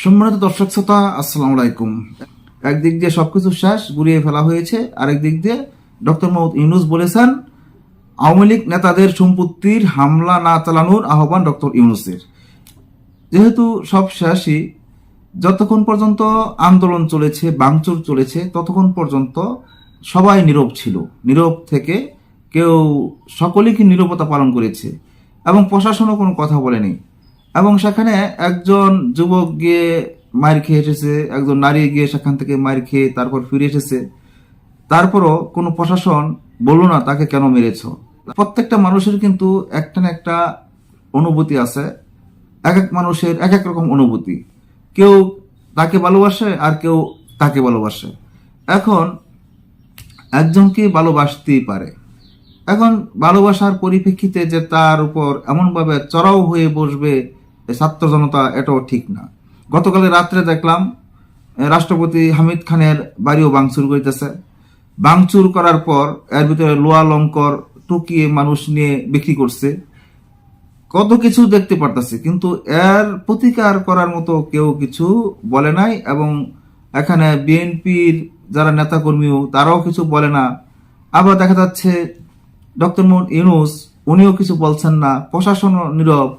সম্মানিত দর্শক শ্রোতা, আসসালামু আলাইকুম। একদিক দিয়ে সবকিছু শেষ, গুড়িয়ে ফেলা হয়েছে। আরেক দিক দিয়ে ডক্টর মোহাম্মদ ইউনুস বলেছেন, আওয়ামী লীগ নেতাদের সম্পত্তির হামলা না চালানোর আহ্বান ডক্টর ইউনুসের। যেহেতু সব শেষই, যতক্ষণ পর্যন্ত আন্দোলন চলেছে বাংচুর চলেছে, ততক্ষণ পর্যন্ত সবাই নীরব ছিল। নীরব থেকে কেউ সকলেই কি নীরবতা পালন করেছে? এবং প্রশাসনও কোনো কথা বলেনি। এবং সেখানে একজন যুবক গিয়ে মার খেয়ে এসেছে, একজন নারী গিয়ে সেখান থেকে মার খেয়ে তারপর ফিরে এসেছে। তারপরও কোনো প্রশাসন বলল না, তাকে কেন মেরেছ? প্রত্যেকটা মানুষের কিন্তু একটা না একটা অনুভূতি আছে। এক এক মানুষের এক এক রকম অনুভূতি। কেউ তাকে ভালোবাসে আর কেউ তাকে ভালোবাসে। এখন একজনকে ভালোবাসতেই পারে? এখন ভালোবাসার পরিপ্রেক্ষিতে যে তার উপর এমনভাবে চড়াও হয়ে বসবে ছাত্র জনতা এটাও ঠিক না। গতকালে রাত্রে দেখলাম রাষ্ট্রপতি হামিদ খানের বাড়িও বাংচুর করিতেছে। বাংচুর করার পর এর ভিতরে লোয়া লঙ্কর টুকিয়ে মানুষ নিয়ে বিক্রি করছে। কত কিছু দেখতে পারতাছি, কিন্তু এর প্রতিকার করার মতো কেউ কিছু বলে নাই এবং এখানে বিএনপির যারা নেতাকর্মীও তারাও কিছু বলে না। আবার দেখা যাচ্ছে ডক্টর মোহন ইউনুস, উনিও কিছু বলছেন না। প্রশাসনও নীরব।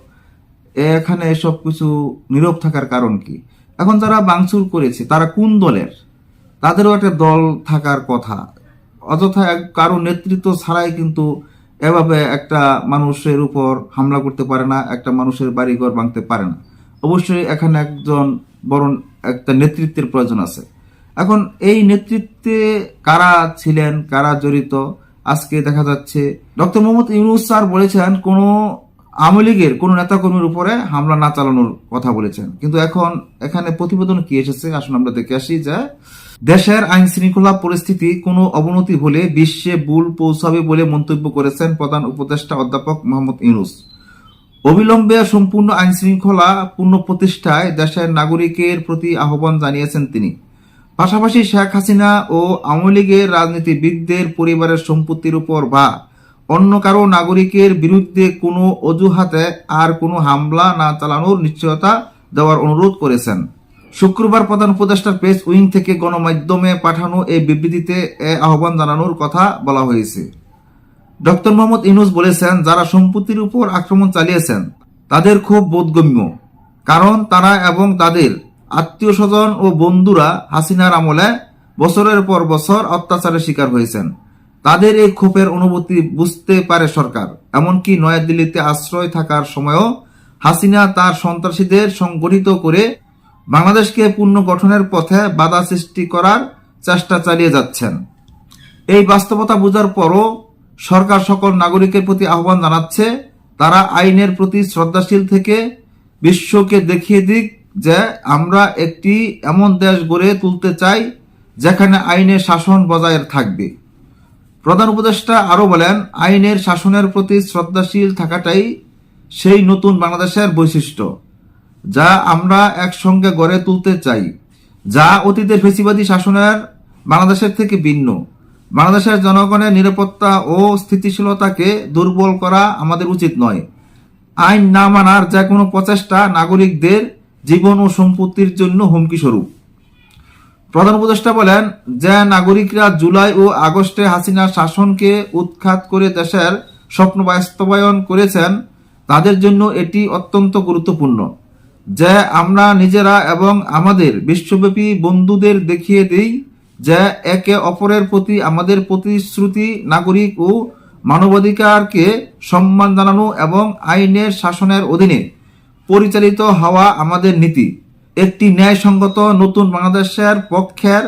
এখানে এসব কিছু নীরব থাকার কারণ কি? এখন যারা বাংচুর করেছে, তারা কোন দলের? তাদেরও একটা দল থাকার কথা। অযথা কারও নেতৃত্ব ছাড়াই কিন্তু এভাবে একটা মানুষের উপর হামলা করতে পারে না, একটা মানুষের বাড়িঘর ভাঙতে পারে না। অবশ্যই এখানে একজন বরং একটা নেতৃত্বের প্রয়োজন আছে। এখন এই নেতৃত্বে কারা ছিলেন, কারা জড়িত? আজকে দেখা যাচ্ছে ডক্টর মোহাম্মদ ইউনুস স্যার বলেছেন, কোনো আওয়ামী লীগের কোনো নেতাকর্মীর উপরে হামলা না চালানোর কথা বলেছেন। কিন্তু এখন এখানে প্রতিবেদন কি এসেছে? আসুন আমরা দেখে আসি যে দেশের আইন শৃঙ্খলা পরিস্থিতি কোনো অবনতি হলে বিশ্বে বুল পৌঁছাবে বলে মন্তব্য করেছেন প্রধান উপদেষ্টা অধ্যাপক মোহাম্মদ ইউনুস। অবিলম্বে সম্পূর্ণ আইন শৃঙ্খলা পূর্ণ প্রতিষ্ঠায় দেশের নাগরিকের প্রতি আহ্বান জানিয়েছেন তিনি। পাশাপাশি শেখ হাসিনা ও আওয়ামী লীগের রাজনীতিবিদদের পরিবারের সম্পত্তির উপর বা অন্য কারও নাগরিকের বিরুদ্ধে কোনো অজুহাতে আর কোনো হামলা না চালানোর নিশ্চয়তা দেওয়ার অনুরোধ করেছেন। শুক্রবার প্রধান উপদেষ্টার প্রেস উইং থেকে গণমাধ্যমে পাঠানো এই বিবৃতিতে এ আহ্বান জানানোর কথা বলা হয়েছে। ডক্টর মোহাম্মদ ইউনুস বলেছেন, যারা সম্পত্তির উপর আক্রমণ চালিয়েছেন, তাদের খুব বোধগম্য, কারণ তারা এবং তাদের আত্মীয় স্বজন ও বন্ধুরা হাসিনার আমলে বছরের পর বছর অত্যাচারের শিকার হয়েছেন। তাদের এই ক্ষোভের অনুভূতি বুঝতে পারে সরকার। এমনকি নয়াদিল্লিতে আশ্রয় থাকার সময়ও হাসিনা তার সন্ত্রাসীদের সংগঠিত করে বাংলাদেশকে পুনর্গঠনের পথে বাধা সৃষ্টি করার চেষ্টা চালিয়ে যাচ্ছেন। এই বাস্তবতা বোঝার পরও সরকার সকল নাগরিকের প্রতি আহ্বান জানাচ্ছে, তারা আইনের প্রতি শ্রদ্ধাশীল থেকে বিশ্বকে দেখিয়ে দিক যে আমরা একটি এমন দেশ গড়ে তুলতে চাই যেখানে আইনের শাসন বজায় থাকবে। প্রধান উপদেষ্টা আরও বলেন, আইনের শাসনের প্রতি শ্রদ্ধাশীল থাকাটাই সেই নতুন বাংলাদেশের বৈশিষ্ট্য, যা আমরা একসঙ্গে গড়ে তুলতে চাই, যা অতীতের ফেসিবাদী শাসনের বাংলাদেশের থেকে ভিন্ন। বাংলাদেশের জনগণের নিরাপত্তা ও স্থিতিশীলতাকে দুর্বল করা আমাদের উচিত নয়। আইন না মানার যে কোনো প্রচেষ্টা নাগরিকদের জীবন ও সম্পত্তির জন্য হুমকি স্বরূপ প্রধান উপদেষ্টা বলেন, যে নাগরিকরা জুলাই ও আগস্টে হাসিনার শাসনকে উৎখাত করে দেশের স্বপ্ন বাস্তবায়ন করেছেন, তাদের জন্য এটি অত্যন্ত গুরুত্বপূর্ণ। যে আমরা নিজেরা এবং আমাদের বিশ্বব্যাপী বন্ধুদের দেখিয়ে দিই, যে একে অপরের প্রতি আমাদের প্রতিশ্রুতি নাগরিক ও মানবাধিকারকে সম্মান জানানো এবং আইনের শাসনের অধীনে পরিচালিত হওয়া আমাদের নীতি। একটি ন্যায়সঙ্গত নতুন বাংলাদেশের পক্ষের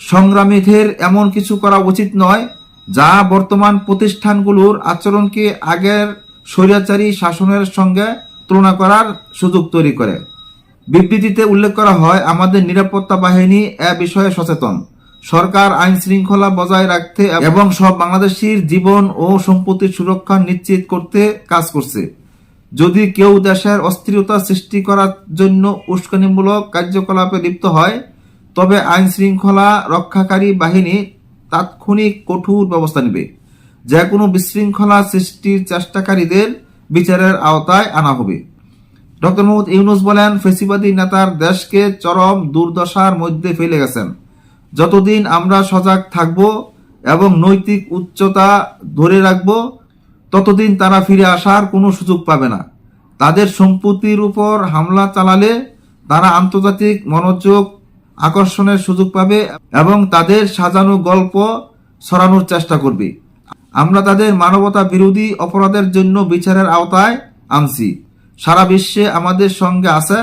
সংগ্রামীদের এমন কিছু করা উচিত নয়, যা বর্তমান প্রতিষ্ঠানগুলোর আচরণকে আগের স্বৈরাচারী শাসনের সঙ্গে তুলনা করার সুযোগ তৈরি করে। বিবৃতিতে উল্লেখ করা হয়, আমাদের নিরাপত্তা বাহিনী এ বিষয়ে সচেতন। সরকার আইন শৃঙ্খলা বজায় রাখতে এবং সব বাংলাদেশির জীবন ও সম্পত্তির সুরক্ষা নিশ্চিত করতে কাজ করছে। যদি কেউ দেশের অস্থিরতা সৃষ্টি করার জন্য উস্কানিমূলক কার্যকলাপে লিপ্ত হয়, তবে আইন শৃঙ্খলা রক্ষাকারী বাহিনী তাৎক্ষণিক কঠোর ব্যবস্থা নেবে। যে কোনো বিশৃঙ্খলা সৃষ্টির চেষ্টাকারীদের বিচারের আওতায় আনা হবে। ডক্টর মোহাম্মদ ইউনুস বলেন, ফেসিবাদী নেতার দেশকে চরম দুর্দশার মধ্যে ফেলে গেছেন। যতদিন আমরা সজাগ থাকব এবং নৈতিক উচ্চতা ধরে রাখব ততদিন তারা ফিরে আসার কোনো সুযোগ পাবে না। তাদের সম্পত্তির উপর হামলা চালালে তারা আন্তর্জাতিক মনোযোগ আকর্ষণের সুযোগ পাবে এবং তাদের সাজানো গল্প ছড়ানোর চেষ্টা করবে। আমরা তাদের মানবতা বিরোধী অপরাধের জন্য বিচারের আওতায় আনছি। সারা বিশ্বে আমাদের সঙ্গে আছে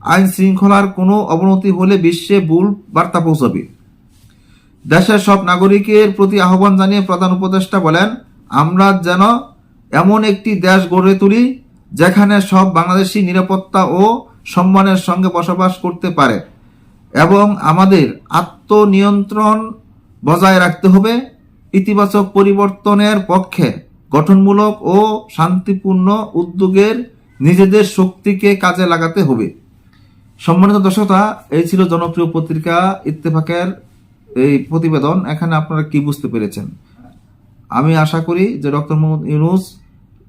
আইন শৃঙ্খলার কোনো অবনতি হলে বিশ্বে ভুল বার্তা পৌঁছবে। দেশের সব নাগরিকের প্রতি আহ্বান জানিয়ে প্রধান উপদেষ্টা বলেন, আমরা যেন এমন একটি দেশ গড়ে তুলি যেখানে সব বাংলাদেশি নিরাপত্তা ও সম্মানের সঙ্গে বসবাস করতে পারে এবং আমাদের আত্মনিয়ন্ত্রণ বজায় রাখতে হবে, ইতিবাচক পরিবর্তনের পক্ষে গঠনমূলক ও শান্তিপূর্ণ উদ্যোগের নিজেদের শক্তিকে কাজে লাগাতে হবে। সম্মানিত দর্শকতা, এই ছিল জনপ্রিয় পত্রিকা ইত্তেফাকের এই প্রতিবেদন। এখানে আপনারা কি বুঝতে পেরেছেন? আমি আশা করি যে ডক্টর মোহাম্মদ ইউনুস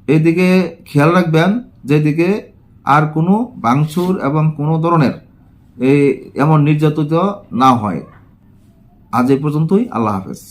এইদিকে খেয়াল রাখবেন যেদিকে আর কোনো ভাঙচুর এবং কোনো ধরনের এই এমন নির্যাতিত না হয়। আজ এই পর্যন্তই, আল্লাহ হাফেজ।